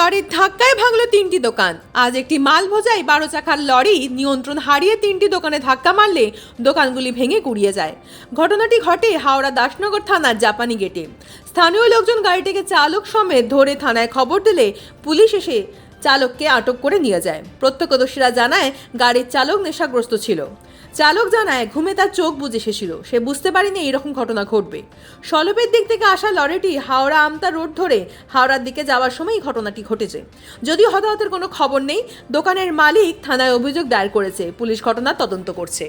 লরির ধাক্কায় ভাঙলো তিনটি দোকান। আজ একটি মাল বোঝাই বারো চাকার লরি নিয়ন্ত্রণ হারিয়ে তিনটি দোকানে ধাক্কা মারলে দোকানগুলি ভেঙে কুড়িয়ে যায়। ঘটনাটি ঘটে হাওড়া দাসনগর থানার জাপানি গেটে। স্থানীয় লোকজন গাড়িটিকে চালক সমেত ধরে থানায় খবর দিলে পুলিশ এসে চালককে আটক করে নিয়ে যায়। প্রত্যক্ষদর্শীরা জানায়, গাড়ির চালক নেশাগ্রস্ত ছিল। চালক জানায়, ঘুমে তার চোখ বুজে এসেছিল। সে বুঝতে পারেনি এরকম ঘটনা ঘটবে। সলপের দিক থেকে আসা লরিটি হাওড়া আমতা রোড ধরে হাওড়ার দিকে যাওয়ার সময় ঘটনাটি ঘটেছে। যদিও হতাহতের কোনো খবর নেই, দোকানের মালিক থানায় অভিযোগ দায়ের করেছে। পুলিশ ঘটনার তদন্ত করছে।